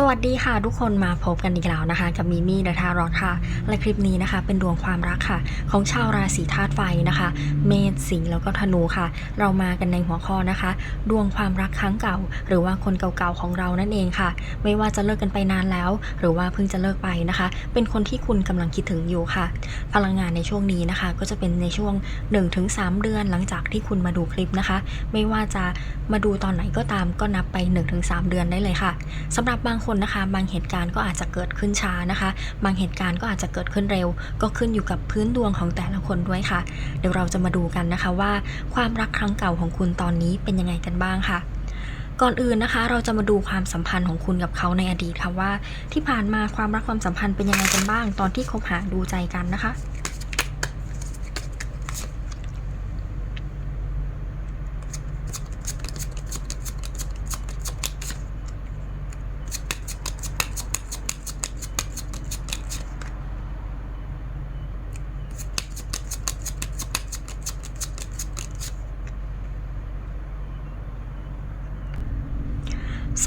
สวัสดีค่ะทุกคนมาพบกันอีกแล้วนะคะ กับมิมี่เดอะทารอตค่ะ และคลิปนี้นะคะ เป็นดวงความรักค่ะ ของชาวราศีธาตุไฟนะคะ เมษสิงห์แล้วก็ธนูค่ะ เรามากันในหัวข้อนะคะ ดวงความรักครั้งเก่า หรือว่าคนเก่าๆของเรานั่นเองค่ะ ไม่ว่าจะเลิกกันไปนานแล้ว หรือว่าเพิ่งจะเลิกไปนะคะ เป็นคนที่คุณกำลังคิดถึงอยู่ค่ะ พลังงานในช่วงนี้นะคะ ก็จะเป็นในช่วง 1-3 เดือนหลังจากที่คุณมาดูคลิปนะคะ ไม่ว่าจะมาดูตอนไหนก็ตามก็นับไป 1-3 เดือนได้เลยค่ะสำหรับบางคนนะคะ บางเหตุการณ์ก็อาจจะเกิดขึ้นช้านะคะ บางเหตุการณ์ก็อาจจะเกิดขึ้นเร็ว ก็ขึ้นอยู่กับพื้นดวงของแต่ละคนด้วยค่ะ เดี๋ยวเราจะมาดูกันนะคะว่า ความรักครั้งเก่าของคุณตอนนี้เป็นยังไงกันบ้างค่ะก่อนอื่นนะคะ เราจะมาดูความสัมพันธ์ของคุณกับเขาในอดีตค่ะว่า ที่ผ่านมาความรักความสัมพันธ์เป็นยังไงกันบ้าง ตอนที่คบหาดูใจกันนะคะ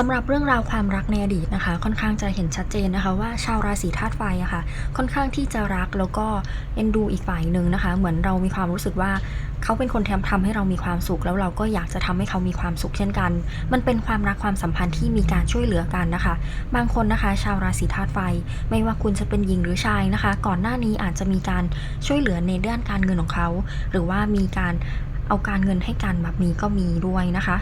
สำหรับเรื่องราวความรักในอดีตนะคะ ค่อนข้างจะเห็นชัดเจนนะคะว่าชาวราศีธาตุไฟอะค่ะ ค่อนข้างที่จะรักแล้วก็เอ็นดูอีกฝ่ายหนึ่งนะคะ เหมือนเรามีความรู้สึกว่าเขาเป็นคนทำทำให้เรามีความสุข แล้วเราก็อยากจะทำให้เขามีความสุขเช่นกัน มันเป็นความรักความสัมพันธ์ที่มีการช่วยเหลือกันนะคะ บางคนนะคะ ชาวราศีธาตุไฟ ไม่ว่าคุณจะเป็นหญิงหรือชายนะคะ ก่อนหน้านี้อาจจะมีการช่วยเหลือในด้านการเงินของเขา หรือว่ามีการเอาการเงินให้กันแบบนี้ก็มีด้วยนะคะ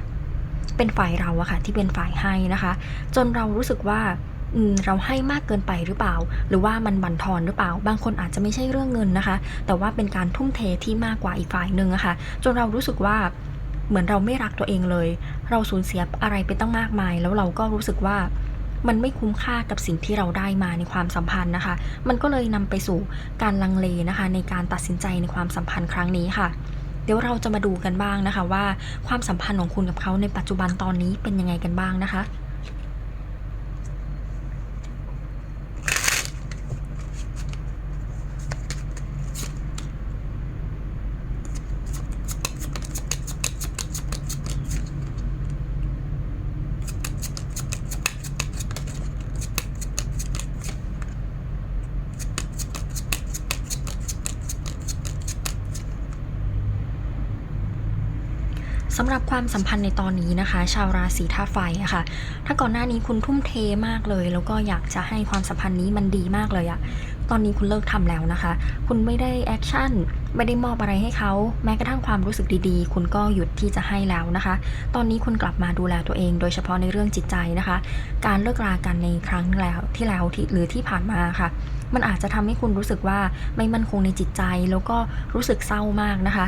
เป็นฝ่ายเราอะค่ะที่เป็นฝ่ายให้นะคะ จนเรารู้สึกว่าเราให้มากเกินไปหรือเปล่า หรือว่ามันบั่นทอนหรือเปล่า บางคนอาจจะไม่ใช่เรื่องเงินนะคะ แต่ว่าเป็นการทุ่มเทที่มากกว่าอีกฝ่ายหนึ่งอะค่ะ จนเรารู้สึกว่าเหมือนเราไม่รักตัวเองเลย เราสูญเสียอะไรไปตั้งมากมาย แล้วเราก็รู้สึกว่ามันไม่คุ้มค่ากับสิ่งที่เราได้มาในความสัมพันธ์นะคะ มันก็เลยนำไปสู่การลังเลนะคะ ในการตัดสินใจในความสัมพันธ์ครั้งนี้ค่ะ ดี๋ยวเราจะมาดูกันบ้างนะคะว่าความสัมพันธ์ของคุณกับเขาในปัจจุบันตอนนี้เป็นยังไงกันบ้างนะคะ สำหรับความสัมพันธ์ในตอนนี้นะคะ ชาวราศีธาตุไฟอะค่ะ ถ้าก่อนหน้านี้คุณทุ่มเทมากเลย แล้วก็อยากจะให้ความสัมพันธ์นี้มันดีมากเลยอะตอนนี้คุณเลิกทำแล้วนะคะ คุณไม่ได้แอคชั่น ไม่ได้มอบอะไรให้เขา แม้กระทั่งความรู้สึกดีๆ คุณก็หยุดที่จะให้แล้วนะคะ ตอนนี้คุณกลับมาดูแลตัวเอง โดยเฉพาะในเรื่องจิตใจนะคะ การเลิกรากันในครั้งแล้วที่แล้วที่หรือที่ผ่านมาค่ะ มันอาจจะทำให้คุณรู้สึกว่าไม่มั่นคงในจิตใจ แล้วก็รู้สึกเศร้ามากนะคะ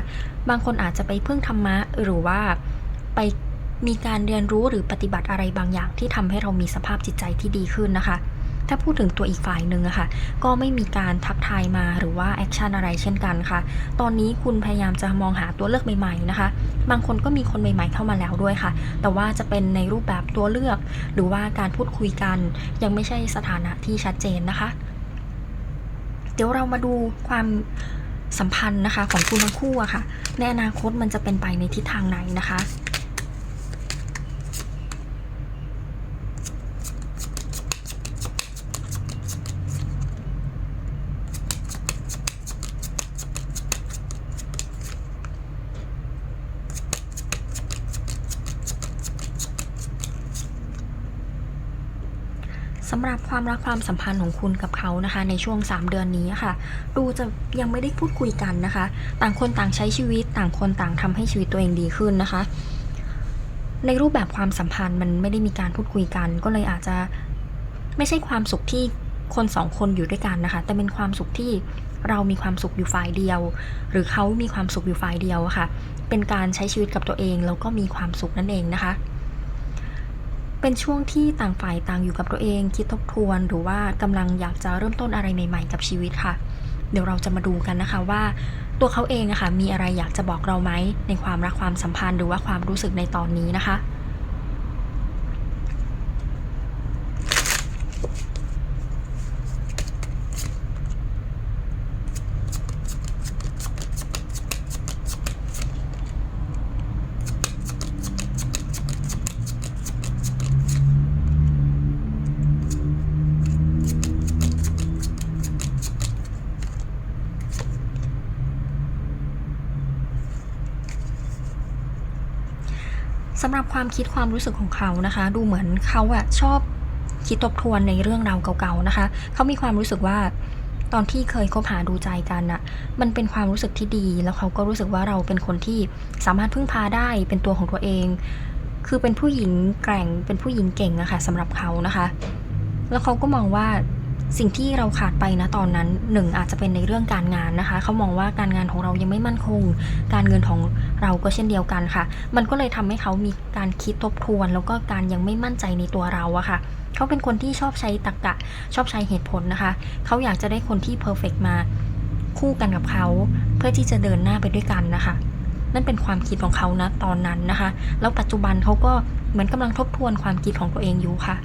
บางคนอาจจะไปพึ่งธรรมะหรือว่าไปมีการเรียนรู้หรือปฏิบัติอะไรบางอย่างที่ทำให้เรามีสภาพจิตใจที่ดีขึ้นนะคะ ถ้าพูดถึงตัวอีกฝ่ายหนึ่งอะค่ะ ก็ไม่มีการทักทายมาหรือว่าแอคชั่นอะไรเช่นกันค่ะ ตอนนี้คุณพยายามจะมองหาตัวเลือกใหม่ๆนะคะ บางคนก็มีคนใหม่ๆเข้ามาแล้วด้วยค่ะ แต่ว่าจะเป็นในรูปแบบตัวเลือก หรือว่าการพูดคุยกัน ยังไม่ใช่สถานะที่ชัดเจนนะคะ ดี๋ยวเรามาดูความสัมพันธ์นะคะของคุณทั้งคู่อะค่ะ ในอนาคตมันจะเป็นไปในทิศทางไหนนะคะ สำหรับความรักความสัมพันธ์ของคุณกับเขานะคะ ในช่วง 3 เดือนนี้ค่ะ ดูจะยังไม่ได้พูดคุยกันนะคะ ต่างคนต่างใช้ชีวิต ต่างคนต่างทำให้ชีวิตตัวเองดีขึ้นนะคะ ในรูปแบบความสัมพันธ์มันไม่ได้มีการพูดคุยกัน ก็เลยอาจจะไม่ใช่ความสุขที่คนสองคนอยู่ด้วยกันนะคะ แต่เป็นความสุขที่เรามีความสุขอยู่ฝ่ายเดียว หรือเขามีความสุขอยู่ฝ่ายเดียวะค่ะ เป็นการใช้ชีวิตกับตัวเองแล้วก็มีความสุขนั่นเองนะคะ เป็นช่วงที่ต่างฝ่ายต่างอยู่กับตัวเอง คิดทบทวนหรือว่ากำลังอยากจะเริ่มต้นอะไรใหม่ ๆ กับชีวิตค่ะ เดี๋ยวเราจะมาดูกันนะคะว่าตัวเขาเองนะคะมีอะไรอยากจะบอกเราไหมในความรักความสัมพันธ์หรือว่าความรู้สึกในตอนนี้นะคะ สำหรับความคิดความรู้สึกของเขานะคะ ดูเหมือนเขาอะชอบคิดทบทวนในเรื่องราวเก่าๆนะคะ เขามีความรู้สึกว่าตอนที่เคยคบหาดูใจกันน่ะมันเป็นความรู้สึกที่ดี แล้วเขาก็รู้สึกว่าเราเป็นคนที่สามารถพึ่งพาได้เป็นตัวของตัวเอง คือเป็นผู้หญิงแกร่งเป็นผู้หญิงเก่งอะค่ะสำหรับเขานะคะ แล้วเขาก็มองว่า สิ่งที่เราขาดไปนะตอนนั้นหนึ่งอาจจะเป็นในเรื่องการงานนะคะ เขามองว่าการงานของเรายังไม่มั่นคง การเงินของเราก็เช่นเดียวกันค่ะ มันก็เลยทำให้เขามีการคิดทบทวน แล้วก็การยังไม่มั่นใจในตัวเราอะค่ะเขาเป็นคนที่ชอบใช้ตรรกะ ชอบใช้เหตุผลนะคะ เขาอยากจะได้คนที่เพอร์เฟกมาคู่กันกับเขาเพื่อที่จะเดินหน้าไปด้วยกันนะคะ นั่นเป็นความคิดของเขานะตอนนั้นนะคะ แล้วปัจจุบันเขาก็เหมือนกำลังทบทวนความคิดของตัวเองอยู่ค่ะ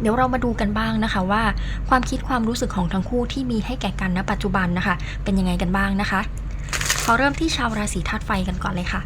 เดี๋ยวเรามาดูกันบ้างนะคะว่า ความคิดความรู้สึกของทั้งคู่ที่มีให้แก่กันณปัจจุบันนะคะ เป็นยังไงกันบ้างนะคะ ขอเริ่มที่ชาวราศีธาตุไฟกันก่อนเลยค่ะ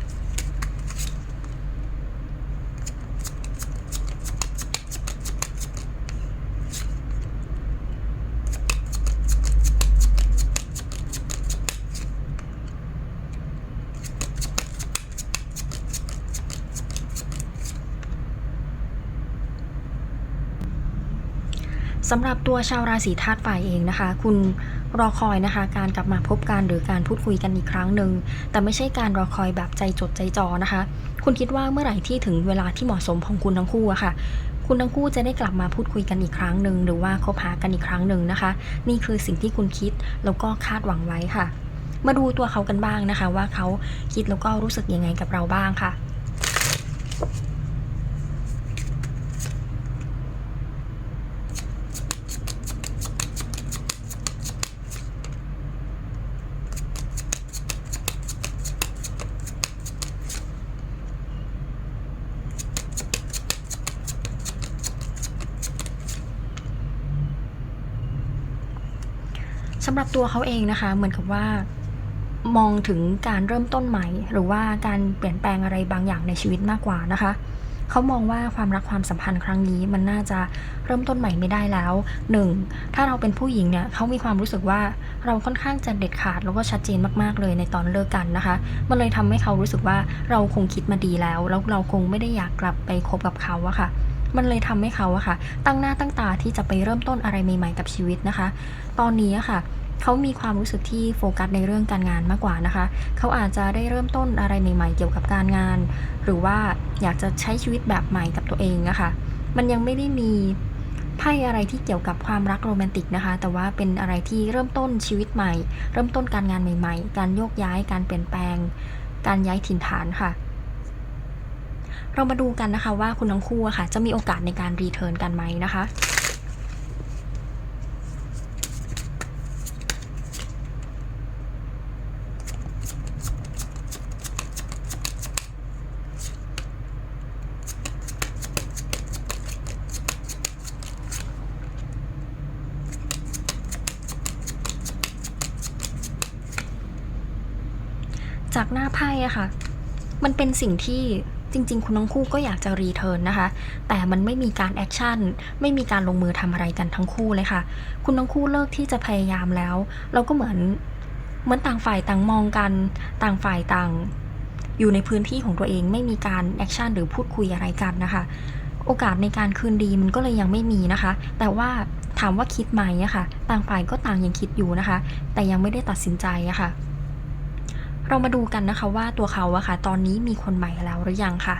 สำหรับตัวชาวราศีธาตุไฟเองนะคะ คุณรอคอยนะคะ การกลับมาพบกันหรือการพูดคุยกันอีกครั้งหนึ่งแต่ไม่ใช่การรอคอยแบบใจจดใจจ่อนะคะ คุณคิดว่าเมื่อไหร่ที่ถึงเวลาที่เหมาะสมของคุณทั้งคู่อะค่ะ คุณทั้งคู่จะได้กลับมาพูดคุยกันอีกครั้งหนึ่งหรือว่าคบหากันอีกครั้งหนึ่งนะคะ นี่คือสิ่งที่คุณคิดแล้วก็คาดหวังไว้ค่ะ มาดูตัวเขากันบ้างนะคะ ว่าเขาคิดแล้วก็รู้สึกยังไงกับเราบ้างค่ะ สำหรับตัวเขาเองนะคะ เหมือนกับว่ามองถึงการเริ่มต้นใหม่ หรือว่าการเปลี่ยนแปลงอะไรบางอย่างในชีวิตมากกว่านะคะเขามองว่าความรักความสัมพันธ์ครั้งนี้มันน่าจะเริ่มต้นใหม่ไม่ได้แล้วหนึ่งถ้าเราเป็นผู้หญิงเนี่ยเขามีความรู้สึกว่าเราค่อนข้างจะเด็ดขาดแล้วก็ชัดเจนมากๆเลยในตอนเลิกกันนะคะ มันเลยทำให้เขารู้สึกว่าเราคงคิดมาดีแล้ว แล้วเราคงไม่ได้อยากกลับไปคบกับเขาอะค่ะ มันเลยทำให้เขาอะค่ะ ตั้งหน้าตั้งตาที่จะไปเริ่มต้นอะไรใหม่ ๆ กับชีวิตนะคะ ตอนนี้อะค่ะเขามีความรู้สึกที่โฟกัสในเรื่องการงานมากกว่านะคะ เขาอาจจะได้เริ่มต้นอะไรใหม่ ๆ เกี่ยวกับการงาน หรือว่าอยากจะใช้ชีวิตแบบใหม่กับตัวเองนะคะ มันยังไม่ได้มีไพ่อะไรที่เกี่ยวกับความรักโรแมนติกนะคะ แต่ว่าเป็นอะไรที่เริ่มต้นชีวิตใหม่ เริ่มต้นการงานใหม่ ๆ การโยกย้าย การเปลี่ยนแปลง การย้ายถิ่นฐานค่ะ เรามาดูกันนะคะว่าคุณทั้งคู่ะค่ะ จะมีโอกาสในการรีเทิร์นกันไหมนะคะจากหน้าไพ่อะค่ะ มันเป็นสิ่งที่ จริง ๆ คุณทั้งคู่ก็อยากจะรีเทิร์นนะคะ แต่มันไม่มีการแอคชั่น ไม่มีการลงมือทำอะไรกันทั้งคู่เลยค่ะ คุณทั้งคู่เลิกที่จะพยายามแล้ว เราก็เหมือนเหมือนต่างฝ่ายต่างมองกัน ต่างฝ่ายต่าง อยู่ในพื้นที่ของตัวเอง ไม่มีการแอคชั่นหรือพูดคุยอะไรกันนะคะ โอกาสในการคืนดีมันก็เลยยังไม่มีนะคะ แต่ว่าถามว่าคิดไหมอะค่ะ ต่างฝ่ายก็ต่างยังคิดอยู่นะคะ แต่ยังไม่ได้ตัดสินใจอะค่ะ เรามาดูกันนะคะว่าตัวเขาอะค่ะ ตอนนี้มีคนใหม่แล้วหรือยังค่ะ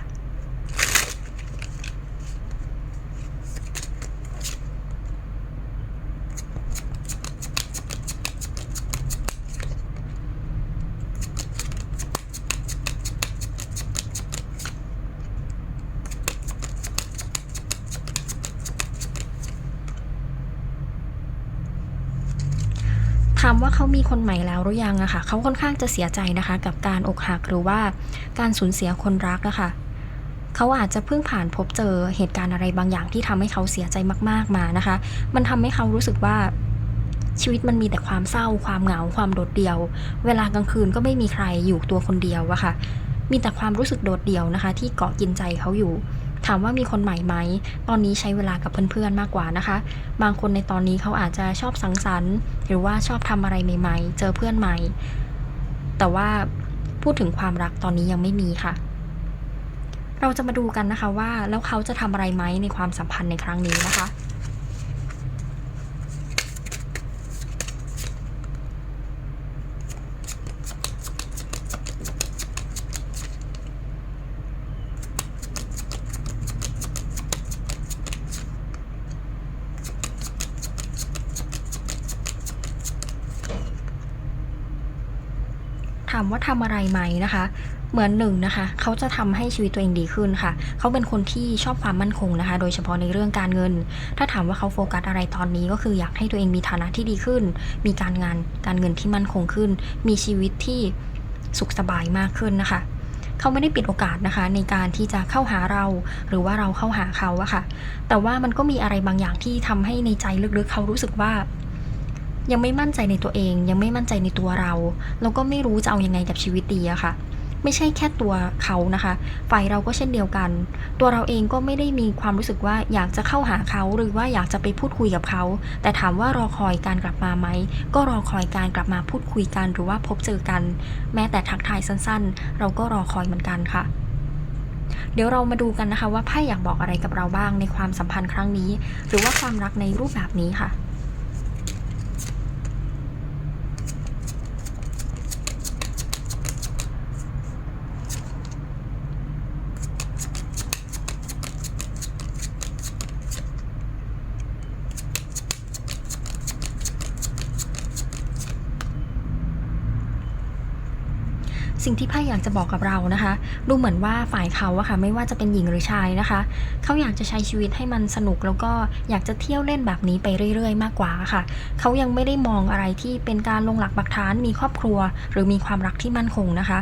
ว่าเขามีคนใหม่แล้วหรือยังอะค่ะเขาค่อนข้างจะเสียใจนะคะ กับการอกหักหรือว่าการสูญเสียคนรักอะค่ะเขาอาจจะเพิ่งผ่านพบเจอเหตุการณ์อะไรบางอย่างที่ทำให้เขาเสียใจมากๆมานะคะ มันทำให้เขารู้สึกว่าชีวิตมันมีแต่ความเศร้า ความเหงา ความโดดเดี่ยว เวลากลางคืนก็ไม่มีใครอยู่ตัวคนเดียวอะค่ะ มีแต่ความรู้สึกโดดเดี่ยวนะคะ ที่เกาะกินใจเขาอยู่ ถามว่ามีคนใหม่ไหม ตอนนี้ใช้เวลากับเพื่อนๆมากกว่านะคะ บางคนในตอนนี้เขาอาจจะชอบสังสรรค์ หรือว่าชอบทำอะไรใหม่ๆ เจอเพื่อนใหม่ แต่ว่าพูดถึงความรักตอนนี้ยังไม่มีค่ะ เราจะมาดูกันนะคะว่าแล้วเขาจะทำอะไรไหมในความสัมพันธ์ในครั้งนี้นะคะามว่าทำอะไรไหมนะคะ เหมือนหนึ่งนะคะเขาจะทำให้ชีวิตตัวเองดีขึ้นค่ะ เขาเป็นคนที่ชอบความมั่นคงนะคะ โดยเฉพาะในเรื่องการเงิน ถ้าถามว่าเขาโฟกัสอะไรตอนนี้ก็คืออยากให้ตัวเองมีฐานะที่ดีขึ้น มีการงานการเงินที่มั่นคงขึ้น มีชีวิตที่สุขสบายมากขึ้นนะคะเขาไม่ได้ปิดโอกาสนะคะ ในการที่จะเข้าหาเรา หรือว่าเราเข้าหาเขาอะค่ะ แต่ว่ามันก็มีอะไรบางอย่างที่ทำให้ในใจลึกๆ เขารู้สึกว่า ยังไม่มั่นใจในตัวเอง ยังไม่มั่นใจในตัวเรา แล้วก็ไม่รู้จะเอายังไงกับชีวิตดีอะค่ะ ไม่ใช่แค่ตัวเขานะคะ ฝ่ายเราก็เช่นเดียวกัน ตัวเราเองก็ไม่ได้มีความรู้สึกว่าอยากจะเข้าหาเขาหรือว่าอยากจะไปพูดคุยกับเขา แต่ถามว่ารอคอยการกลับมาไหม ก็รอคอยการกลับมาพูดคุยกันหรือว่าพบเจอกัน แม้แต่ทักทายสั้นๆ เราก็รอคอยเหมือนกันค่ะเดี๋ยวเรามาดูกันนะคะว่าไพ่อยากบอกอะไรกับเราบ้างในความสัมพันธ์ครั้งนี้ หรือว่าความรักในรูปแบบนี้ค่ะ งที่ไพ่อยากจะบอกกับเรานะคะ ดูเหมือนว่าฝ่ายเขาอะค่ะไม่ว่าจะเป็นหญิงหรือชายนะคะ เขาอยากจะใช้ชีวิตให้มันสนุกแล้วก็อยากจะเที่ยวเล่นแบบนี้ไปเรื่อย ๆ มากกว่าค่ะ เขายังไม่ได้มองอะไรที่เป็นการลงหลักปักฐานมีครอบครัว หรือมีความรักที่มั่นคงนะคะ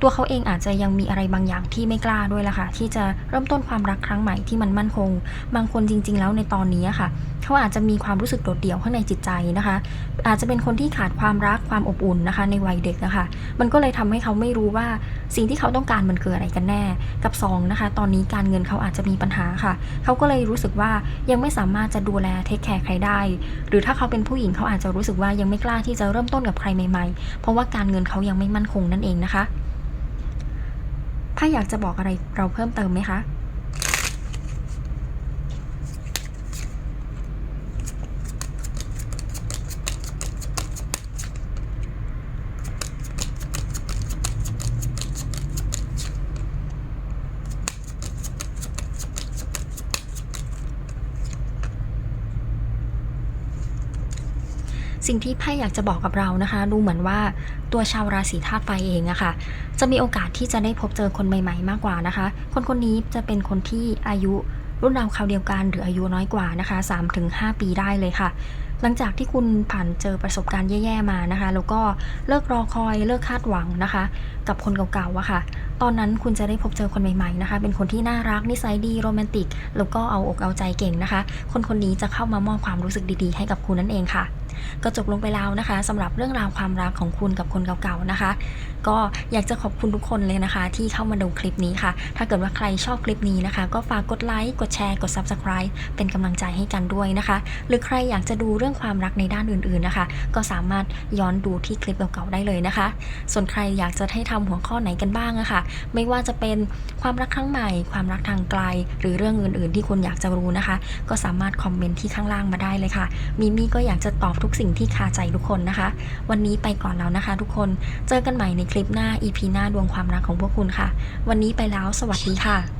ตัวเขาเองอาจจะยังมีอะไรบางอย่างที่ไม่กล้าด้วยล่ะค่ะ ที่จะเริ่มต้นความรักครั้งใหม่ที่มันมั่นคง บางคนจริง ๆ แล้วในตอนนี้ค่ะ เขาอาจจะมีความรู้สึกโดดเดี่ยวข้างในจิตใจนะคะ อาจจะเป็นคนที่ขาดความรักความอบอุ่นนะคะ ในวัยเด็กนะคะ มันก็เลยทำให้เขาไม่รู้ว่าสิ่งที่เขาต้องการมันคืออะไรกันแน่ กับสองนะคะ ตอนนี้การเงินเขาอาจจะมีปัญหาค่ะ เขาก็เลยรู้สึกว่ายังไม่สามารถจะดูแลเทคแคร์ใครได้ หรือถ้าเขาเป็นผู้หญิงเขาอาจจะรู้สึกว่ายังไม่กล้าที่จะเริ่มต้นกับใครใหม่ๆ เพราะว่าการเงินเขายังไม่มั่นคงนั่นเองนะคะ ถ้าอยากจะบอกอะไรเราเพิ่มเติมไหมคะสิ่งที่ไพ่อยากจะบอกกับเรานะคะ ดูเหมือนว่าตัวชาวราศีธาตุไฟเองอะค่ะ จะมีโอกาสที่จะได้พบเจอคนใหม่ ๆ มากกว่านะคะ คนคนนี้จะเป็นคนที่อายุรุ่นราวคราวเดียวกันหรืออายุน้อยกว่านะคะ 3-5 ปีได้เลยค่ะหลังจากที่คุณผ่านเจอประสบการณ์แย่ๆมานะคะ แล้วก็เลิกรอคอยเลิกคาดหวังนะคะ กับคนเก่าๆอะค่ะ ตอนนั้นคุณจะได้พบเจอคนใหม่ๆนะคะ เป็นคนที่น่ารักนิสัยดีโรแมนติก แล้วก็เอาอกเอาใจเก่งนะคะ คนคนนี้จะเข้ามามอบความรู้สึกดีๆ ให้กับคุณนั่นเองค่ะ ก็จบลงไปแล้วนะคะสำหรับเรื่องราวความรักของคุณกับคนเก่าๆนะคะก็อยากจะขอบคุณทุกคนเลยนะคะ ที่เข้ามาดูคลิปนี้ค่ะ ถ้าเกิดว่าใครชอบคลิปนี้นะคะ ก็ฝากกดไลค์กดแชร์กด Subscribe เป็นกำลังใจให้กันด้วยนะคะ หรือใครอยากจะดูเรื่องความรักในด้านอื่นๆนะคะ ก็สามารถย้อนดูที่คลิปเก่าๆได้เลยนะคะ ส่วนใครอยากจะให้ทำหัวข้อไหนกันบ้างอะค่ะ ไม่ว่าจะเป็นความรักครั้งใหม่ ความรักทางไกล หรือเรื่องอื่นๆ ที่คุณอยากจะรู้นะคะ ก็สามารถคอมเมนต์ที่ข้างล่างมาได้เลยค่ะมิมี่ก็อยากจะตอบทุกสิ่งที่คาใจทุกคนนะคะ วันนี้ไปก่อนแล้วนะคะ ทุกคนเจอกันใหม่ในคลิปหน้า EP หน้าดวงความรักของพวกคุณค่ะ วันนี้ไปแล้วสวัสดีค่ะ